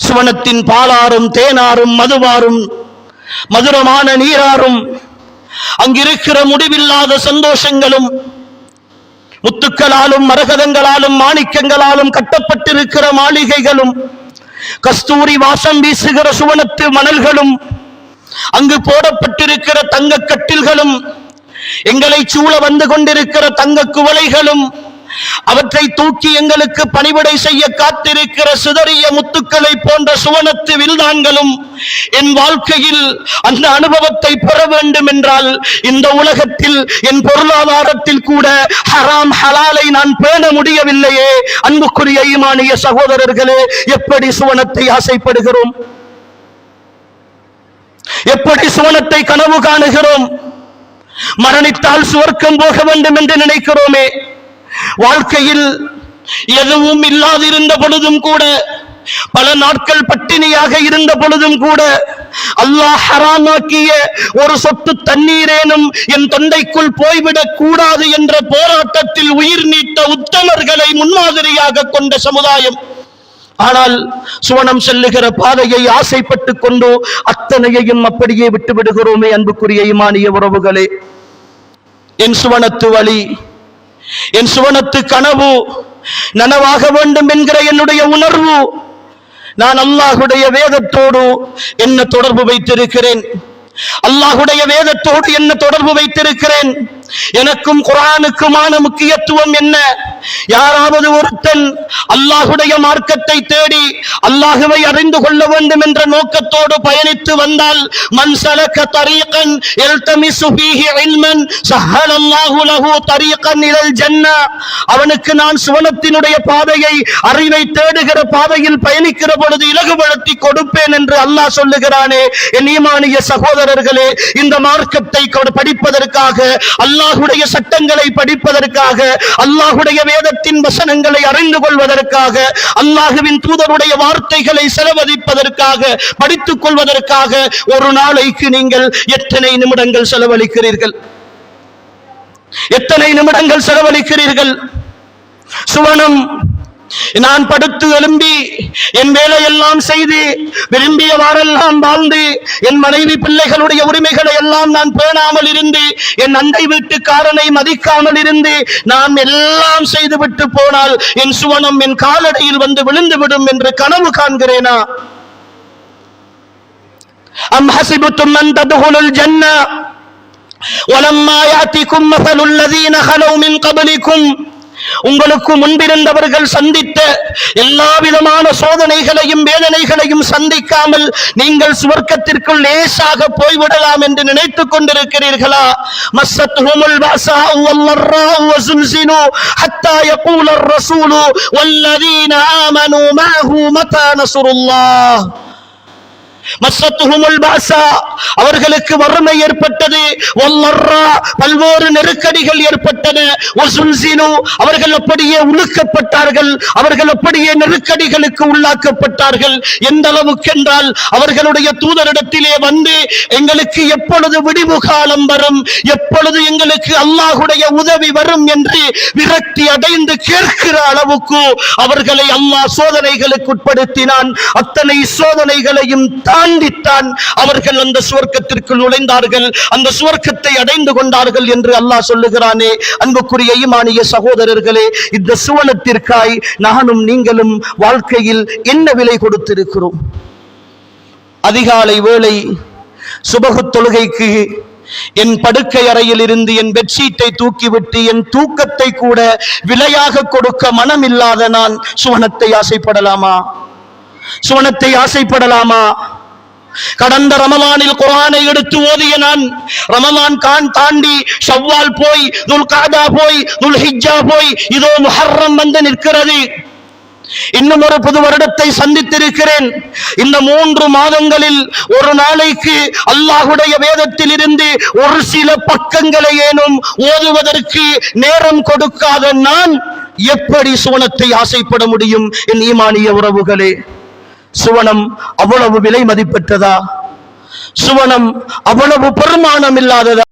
சுவனத்தின் பாலாரும் தேனாரும் மதுவாரும் மதுரமான நீராரும் அங்கிருக்கிற முடிவில்லாத சந்தோஷங்களும் முத்துக்களாலும் மரகதங்களாலும் மாணிக்கங்களாலும் கட்டப்பட்டிருக்கிற மாளிகைகளும் கஸ்தூரி வாசம் வீசுகிற சுவனத்து மணல்களும் அங்கு போடப்பட்டிருக்கிற தங்க கட்டில்களும் எங்களை சூழ வந்து கொண்டிருக்கிற தங்க குவளைகளும் அவற்றை தூக்கி எங்களுக்கு பணிவிடை செய்ய காத்திருக்கிற சிதறிய முத்துக்களை போன்ற சுவனத்து வில்தான்களும் என் வாழ்க்கையில் அந்த அனுபவத்தை பெற வேண்டும் என்றால் இந்த உலகத்தில் என் பொருளாதாரத்தில் கூட ஹராம் ஹலாலை நான் பேண முடியவில்லையே. அன்புக்குரிய ஈமானிய சகோதரர்களே எப்படி சுவனத்தை ஆசைப்படுகிறோம்? எப்படி சுவனத்தை கனவு காணுகிறோம்? மரணித்தால் சுவர்க்கம் போக வேண்டும் என்று நினைக்கிறோமே. வாழ்க்கையில் எதுவும் இல்லாதிருந்த பொழுதும் கூட பல நாட்கள் பட்டினியாக இருந்த பொழுதும் கூட அல்லாஹ் ஹராமாக்கிய ஒரு சொட்டு தண்ணீரேனும் என் தொண்டைக்குள் போய்விடக் கூடாது என்ற போராட்டத்தில் உயிர் நீட்ட உத்தமர்களை முன்மாதிரியாக கொண்ட சமுதாயம். ஆனால் சுவனம் செல்லுகிற பாதையை ஆசைப்பட்டு கொண்டோ அத்தனையையும் அப்படியே விட்டு விடுகிறோமே அன்புக்குரிய இமானிய உறவுகளே. என் சுவனத்து வழி என் சுவனத்து கனவு நனவாக வேண்டும் என்கிற என்னுடைய உணர்வு. நான் அல்லாஹுடைய வேதத்தோடு என்ன தொடர்பு வைத்திருக்கிறேன்? அல்லாஹுடைய வேதத்தோடு என்ன தொடர்பு வைத்திருக்கிறேன்? எனக்கும் குரானுக்குமான முக்கியத்துவம் என்ன? யாராவது ஒருத்தன் அல்லாஹுடைய மார்க்கத்தை தேடி அல்லாஹுவை அறிந்து கொள்ள வேண்டும் என்ற நோக்கத்தோடு பயணித்து வந்தால் மன் தரீகன் எல்தமிசு ஃபீஹி இல்மன் சஹலல்லாஹு லஹு தரீகன் இலல் ஜன்னா. அவனுக்கு நான் சுவனத்தினுடைய பாதையை அறிவை தேடுகிற பாதையில் பயணிக்கிற பொழுது இலகுபடுத்தி கொடுப்பேன் என்று அல்லாஹ் சொல்லுகிறானே. என் ஈமானிய சகோதரர்களே இந்த மார்க்கத்தை படிப்பதற்காக அல்லாஹுடைய சட்டங்களை படிப்பதற்காக அல்லாஹுடைய வேதத்தின் வசனங்களை அறிந்து கொள்வதற்காக அல்லாஹுவின் தூதருடைய வார்த்தைகளை செலவழிப்பதற்காக படித்துக் கொள்வதற்காக ஒரு நாளைக்கு நீங்கள் எத்தனை நிமிடங்கள் செலவழிக்கிறீர்கள்? எத்தனை நிமிடங்கள் செலவழிக்கிறீர்கள்? சுவனம் நான் படுத்து எழும்பி என் வேலையெல்லாம் செய்து விரும்பியவாறெல்லாம் வாழ்ந்து என் மனைவி பிள்ளைகளுடைய உரிமைகள் எல்லாம் நான் பேணாமல் இருந்து என் அண்டை வீட்டுக்காரனை மதிக்காமல் இருந்து நான் எல்லாம் செய்துவிட்டு போனால் என் சுவனம் என் காலடியில் வந்து விழுந்து விடும் என்று கனவு காண்கிறேனா أم حسبتم أن تدخلوا الجنة ولما يأتكم مثل الذين خلوا من قبلكم உங்களுக்கு முன்பிருந்தவர்கள் சந்தித்த எல்லா விதமான சோதனைகளையும் வேதனைகளையும் சந்திக்காமல் நீங்கள் சுவர்க்கத்திற்குள் லேசாக போய்விடலாம் என்று நினைத்துக் கொண்டிருக்கிறீர்களா மஸ்ஸத்துஹுமுல் பஅஸாஉ வல்லர்ராஉ வஸுல்ஸிலு ஹத்தா யகூல الرسول والذين آمنوا معه متى نصر الله மஸ்ஸத்துஹுமுல் பாஸா அவர்களுக்கு வறுமை ஏற்பட்டது. பல்வேறு நெருக்கடிகள் ஏற்பட்டன. அவர்கள் அப்படியே உழுக்கப்பட்டார்கள் அவர்கள் அப்படியே நெருக்கடிகளுக்கு உள்ளாக்கப்பட்டார்கள். எந்த அளவுக்கு என்றால் அவர்களுடைய தூதரிடத்திலே வந்து எங்களுக்கு எப்பொழுது விடிவு காலம் வரும் எப்பொழுது எங்களுக்கு அல்லாஹுடைய உதவி வரும் என்று விரக்தி அடைந்து கேட்கிற அளவுக்கு அவர்களை அல்லாஹ் சோதனைகளுக்கு உட்படுத்தினான் அத்தனை சோதனைகளையும் தாண்டித்தான் அவர்கள் அந்த சுவர்க்கத்திற்குள் நுழைந்தார்கள். அந்த சுவர்க்கத்தை அடைந்து கொண்டார்கள் என்று அல்லாஹ் சொல்லுகிறானே. அன்புக்குரிய ஈமானிய சகோதரர்களே இந்த சுவனத்திற்காய் நானும் நீங்களும் வாழ்க்கையில் என்ன விலை கொடுத்திருக்கிறோம்? அதிகாலை வேளை சுபகு தொழுகைக்கு என் படுக்கை அறையில் இருந்து என் பெட்ஷீட்டை தூக்கிவிட்டு என் தூக்கத்தை கூட விலையாக கொடுக்க மனமில்லாத நான் சுவனத்தை ஆசைப்படலாமா? சுவனத்தை ஆசைப்படலாமா? கடந்த ரமலானில் குரானை எடுத்து ஓதிய நான் ரமலான் கான் தாண்டி ஷவ்வால் போய் துல் காதா போய் துல் ஹிஜ்ஜா போய் இதோ முஹர்ரம் வந்து நிற்கிறது. இன்னும் ஒரு புது வருடத்தை சந்தித்திருக்கிறேன். இந்த மூன்று மாதங்களில் ஒரு நாளைக்கு அல்லாஹுடைய வேதத்தில் இருந்து ஒரு சில பக்கங்களை ஏனும் ஓதுவதற்கு நேரம் கொடுக்காத நான் எப்படி சுவனத்தை ஆசைப்பட முடியும்? என் ஈமானிய உறவுகளே. சுவனம் அவ்வளவு விலை மதிப்பெற்றதா? சுவனம் அவ்வளவு பெருமானம் இல்லாததா?